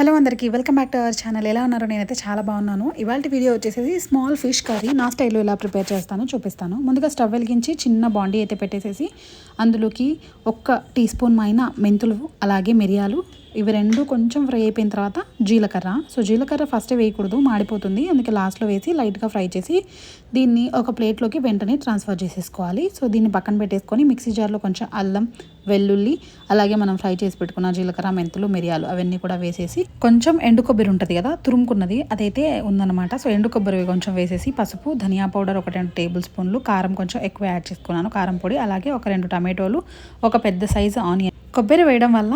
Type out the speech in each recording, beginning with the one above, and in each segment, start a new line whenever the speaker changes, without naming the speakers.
Hello అందరికీ welcome back to our channel. ఎలా ఉన్నారో నేనైతే చాలా బాగున్నాను. ఇవాళ వీడియో వచ్చేసి స్మాల్ ఫిష్ కర్రీ. నా స్టైల్లో ఎలా ప్రిపేర్ చేస్తానో చూపిస్తాను. ముందుగా స్టవ్ వెలిగించి చిన్న బాండీ అయితే పెట్టేసేసి అందులోకి ఒక్క టీ స్పూన్ మైన మెంతులు అలాగే మిరియాలు ఇవి రెండు కొంచెం ఫ్రై అయిపోయిన తర్వాత జీలకర్ర. సో జీలకర్ర ఫస్ట్ వేయకూడదు మాడిపోతుంది. అందుకే లాస్ట్లో వేసి లైట్గా ఫ్రై చేసి దీన్ని ఒక ప్లేట్లోకి వెంటనే ట్రాన్స్ఫర్ చేసేసుకోవాలి. సో దీన్ని పక్కన పెట్టేసుకొని మిక్సీ జార్లో కొంచెం అల్లం వెల్లుల్లి అలాగే మనం ఫ్రై చేసి పెట్టుకున్న జీలకర్ర మెంతులు మిరియాలు అవన్నీ కూడా వేసేసి కొంచెం ఎండు కొబ్బరి ఉంటుంది కదా తురుముకున్నది అదైతే ఉందన్నమాట. సో ఎండు కొబ్బరి కొంచెం వేసేసి పసుపు ధనియా పౌడర్ ఒక రెండు టేబుల్ స్పూన్లు కారం కొంచెం ఎక్కువ యాడ్ చేసుకున్నాను కారం పొడి అలాగే ఒక రెండు టమాటోలు ఒక పెద్ద సైజు ఆనియన్ కొబ్బరి వేయడం వల్ల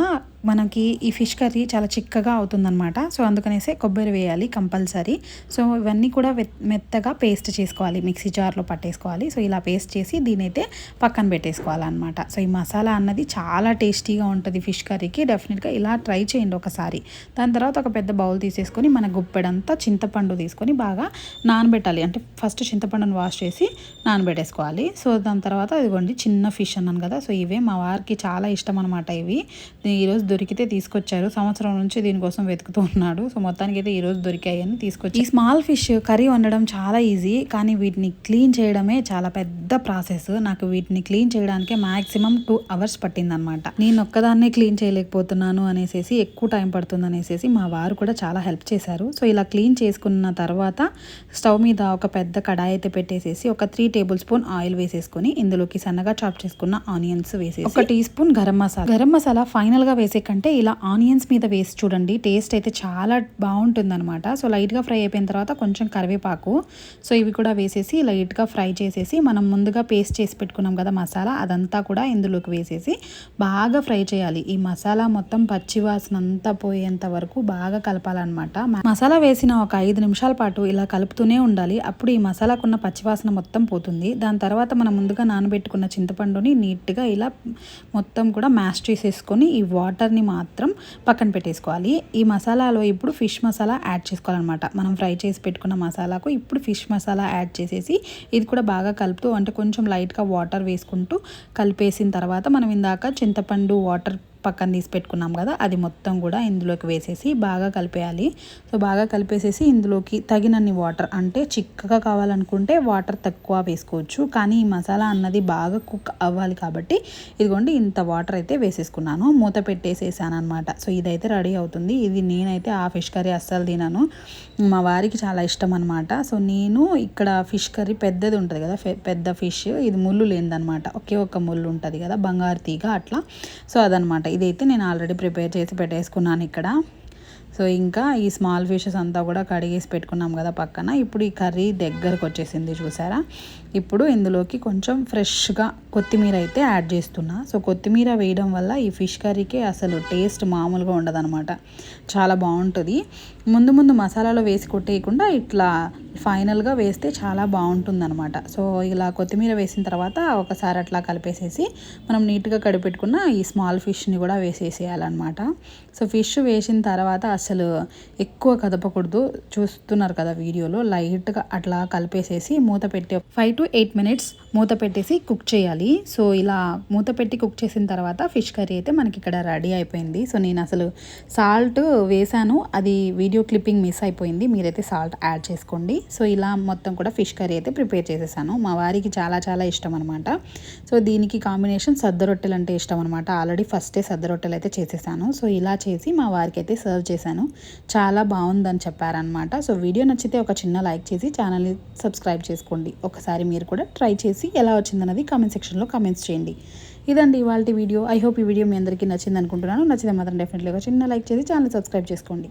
మనకి ఈ ఫిష్ కర్రీ చాలా చిక్కగా అవుతుందన్నమాట. సో అందుకనేసి కొబ్బరి వేయాలి కంపల్సరీ. సో ఇవన్నీ కూడా మెత్తగా పేస్ట్ చేసుకోవాలి. మిక్సీ జార్లో పట్టేసుకోవాలి. సో ఇలా పేస్ట్ చేసి దీని అయితే పక్కన పెట్టేసుకోవాలన్నమాట. సో ఈ మసాలా అన్నది చాలా టేస్టీగా ఉంటుంది ఫిష్ కర్రీకి. డెఫినెట్గా ఇలా ట్రై చేయండి ఒకసారి. దాని తర్వాత ఒక పెద్ద బౌల్ తీసేసుకొని మన గుప్పెడంతా చింతపండు తీసుకొని బాగా నానబెట్టాలి. అంటే ఫస్ట్ చింతపండును వాష్ చేసి నానబెట్టేసుకోవాలి. సో దాని తర్వాత ఇదిగోండి చిన్న ఫిష్ అన్నాను కదా. సో ఇవే మా వారికి చాలా ఇష్టం అనమాట ఇవి ఈరోజు దొరికితే తీసుకొచ్చారు. సంవత్సరం నుంచి దీనికోసం వెతుకుతూ ఉన్నాడు. సో మొత్తానికి అయితే ఈరోజు దొరికాయని తీసుకొచ్చి ఈ స్మాల్ ఫిష్ కర్రీ వండడం చాలా ఈజీ కానీ వీటిని క్లీన్ చేయడమే చాలా పెద్ద ప్రాసెస్. నాకు వీటిని క్లీన్ చేయడానికే మాక్సిమం టూ అవర్స్ పట్టిందనమాట నేను ఒక్కదాన్నే క్లీన్ చేయలేకపోతున్నాను అనేసి ఎక్కువ టైం పడుతుంది అనేసి మా వారు కూడా చాలా హెల్ప్ చేశారు. సో ఇలా క్లీన్ చేసుకున్న తర్వాత స్టవ్ మీద ఒక పెద్ద కడాయి అయితే పెట్టేసేసి ఒక త్రీ టేబుల్ స్పూన్ ఆయిల్ వేసేసుకొని ఇందులోకి సన్నగా చాప్ చేసుకున్న ఆనియన్స్ వేసేసి ఒక టీ స్పూన్ గరం మసాలా. గరం మసాలా ఫైనల్గా వేసే కంటే ఇలా ఆనియన్స్ మీద వేసి చూడండి టేస్ట్ అయితే చాలా బాగుంటుందన్నమాట. సో లైట్గా ఫ్రై అయిపోయిన తర్వాత కొంచెం కరివేపాకు. సో ఇవి కూడా వేసేసి లైట్గా ఫ్రై చేసేసి మనం ముందుగా పేస్ట్ చేసి పెట్టుకున్నాం కదా మసాలా అదంతా కూడా ఇందులోకి వేసేసి బాగా ఫ్రై చేయాలి. ఈ మసాలా మొత్తం పచ్చివాసన అంతా పోయేంత వరకు బాగా కలపాలన్నమాట. మసాలా వేసిన ఒక ఐదు నిమిషాల పాటు ఇలా కలుపుతూనే ఉండాలి. అప్పుడు ఈ మసాలాకున్న పచ్చివాసన మొత్తం పోతుంది. దాని తర్వాత మనం ముందుగా నానబెట్టుకున్న చింతపండుని నీట్గా ఇలా మొత్తం కూడా మ్యాష్ చేసేసుకొని ఈ వాటర్ వాటర్ని మాత్రం పక్కన పెట్టేసుకోవాలి. ఈ మసాలాలో ఇప్పుడు ఫిష్ మసాలా యాడ్ చేసుకోవాలన్నమాట. మనం ఫ్రై చేసి పెట్టుకున్న మసాలాకు ఇప్పుడు ఫిష్ మసాలా యాడ్ చేసేసి ఇది కూడా బాగా కలుపుతూ అంటే కొంచెం లైట్గా వాటర్ వేసుకుంటూ కలిపేసిన తర్వాత మనం ఇందాక చింతపండు వాటర్ పక్కన తీసి పెట్టుకున్నాం కదా అది మొత్తం కూడా ఇందులోకి వేసేసి బాగా కలిపేయాలి. సో బాగా కలిపేసేసి ఇందులోకి తగినన్ని వాటర్ అంటే చిక్కగా కావాలనుకుంటే వాటర్ తక్కువ వేసుకోవచ్చు. కానీ ఈ మసాలా అన్నది బాగా కుక్ అవ్వాలి కాబట్టి ఇదిగోండి ఇంత వాటర్ అయితే వేసేసుకున్నాను. మూత పెట్టేసేసాను అనమాట సో ఇదైతే రెడీ అవుతుంది. ఇది నేనైతే ఆ ఫిష్ కర్రీ అస్సలు తినను. మా వారికి చాలా ఇష్టం అనమాట సో నేను ఇక్కడ ఫిష్ కర్రీ పెద్దది ఉంటుంది కదా పెద్ద ఫిష్ ఇది ముళ్ళు లేదనమాట ఒకే ఒక ముళ్ళు ఉంటుంది కదా బంగారు తీగ అట్లా. సో అదనమాట ఇదైతే నేను ఆల్రెడీ ప్రిపేర్ చేసి పెట్టేసుకున్నాను ఇక్కడ. సో ఇంకా ఈ స్మాల్ ఫిషెస్ అంతా కూడా కడిగేసి పెట్టుకున్నాం కదా పక్కన. ఇప్పుడు ఈ కర్రీ దగ్గరకు వచ్చేసింది చూసారా? ఇప్పుడు ఇందులోకి కొంచెం ఫ్రెష్గా కొత్తిమీర అయితే యాడ్ చేస్తున్నా. సో కొత్తిమీర వేయడం వల్ల ఈ ఫిష్ కర్రీకి అసలు టేస్ట్ మామూలుగా ఉండదనమాట చాలా బాగుంటుంది. ముందు ముందు మసాలాలో వేసి కొట్టేయకుండా ఇట్లా ఫైనల్గా వేస్తే చాలా బాగుంటుందన్నమాట. సో ఇలా కొత్తిమీర వేసిన తర్వాత ఒకసారి అట్లా కలిపేసేసి మనం నీట్గా కడిపెట్టుకున్న ఈ స్మాల్ ఫిష్ని కూడా వేసేసేయాలన్నమాట. సో ఫిష్ వేసిన తర్వాత అసలు ఎక్కువ కదపకూడదు. చూస్తున్నారు కదా వీడియోలో లైట్గా అట్లా కలిపేసేసి మూత పెట్టి ఫైవ్ టు ఎయిట్ మినిట్స్ మూత పెట్టేసి కుక్ చేయాలి. సో ఇలా మూత పెట్టి కుక్ చేసిన తర్వాత ఫిష్ కర్రీ అయితే మనకి ఇక్కడ రెడీ అయిపోయింది. సో నేను అసలు సాల్ట్ వేసాను. అది వీడియో క్లిప్పింగ్ మిస్ అయిపోయింది. మీరైతే సాల్ట్ యాడ్ చేసుకోండి. సో ఇలా మొత్తం కూడా ఫిష్ కర్రీ అయితే ప్రిపేర్ చేసేసాను. మా వారికి చాలా చాలా ఇష్టం అనమాట సో దీనికి కాంబినేషన్ సద్ద రొట్టెలు అంటే ఇష్టం అనమాట ఆల్రెడీ ఫస్టే సద్ద రొట్టెలు అయితే చేసేసాను. సో ఇలా చేసి మా వారికి అయితే సర్వ్ చేశాను. చాలా బాగుందని చెప్పారనమాట సో వీడియో నచ్చితే ఒక చిన్న లైక్ చేసి ఛానల్ని సబ్స్క్రైబ్ చేసుకోండి. ఒకసారి మీరు కూడా ట్రై చేసి ఎలా వచ్చిందన్నది కామెంట్ సెక్షన్లో కామెంట్స్ చేయండి. ఇదండి ఇవాళ వీడియో. ఐ హోప్ ఈ వీడియో మీ అందరికీ నచ్చింది అనుకుంటున్నాను నచ్చితే మాత్రం డెఫినెట్లీ ఒక చిన్న లైక్ చేసి ఛానల్ సబ్స్క్రైబ్ చేసుకోండి.